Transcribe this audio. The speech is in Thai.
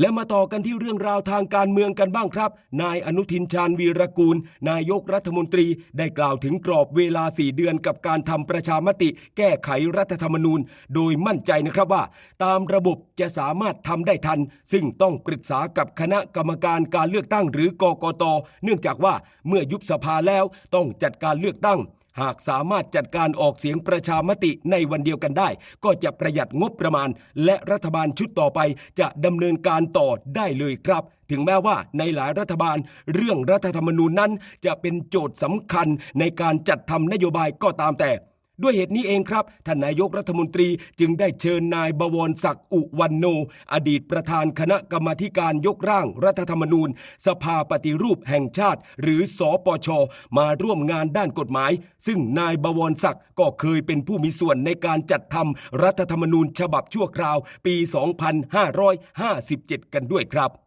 และมาต่อกันที่เรื่องราวทางการเมืองกันบ้างครับ นายอนุทินชาญวีรกูล นายกรัฐมนตรีได้กล่าวถึงกรอบเวลา 4 เดือนกับการทำประชามติ แก้ไขรัฐธรรมนูญ โดยมั่นใจนะครับว่า ตามระบบจะสามารถทำได้ทัน ซึ่งต้องปรึกษากับคณะกรรมการการเลือกตั้งหรือกกต เนื่องจากว่าเมื่อยุบสภาแล้วต้องจัดการเลือกตั้ง หากสามารถจัดการออกเสียงประชามติในวันเดียวกันได้ ก็จะประหยัดงบประมาณ และรัฐบาลชุดต่อไปจะดำเนินการต่อได้เลยครับ ถึงแม้ว่าในหลายรัฐบาล เรื่องรัฐธรรมนูญนั้น จะเป็นโจทย์สำคัญในการจัดทำนโยบายก็ตามแต่ ด้วยเหตุนี้เองครับท่านนายกรัฐมนตรีจึงได้เชิญนายบวรศักดิ์อุวันโน อดีตประธานคณะกรรมาการยกร่างรัฐธรรมนูญ สภาปฏิรูปแห่งชาติ หรือสอปช มาร่วมงานด้านกฎหมาย ซึ่งนายบวรศักดิ์ก็เคยเป็นผู้มีส่วนในการจัดทำรัฐธรรมนูญฉบับชั่วคราวปี 2557 กันด้วยครับ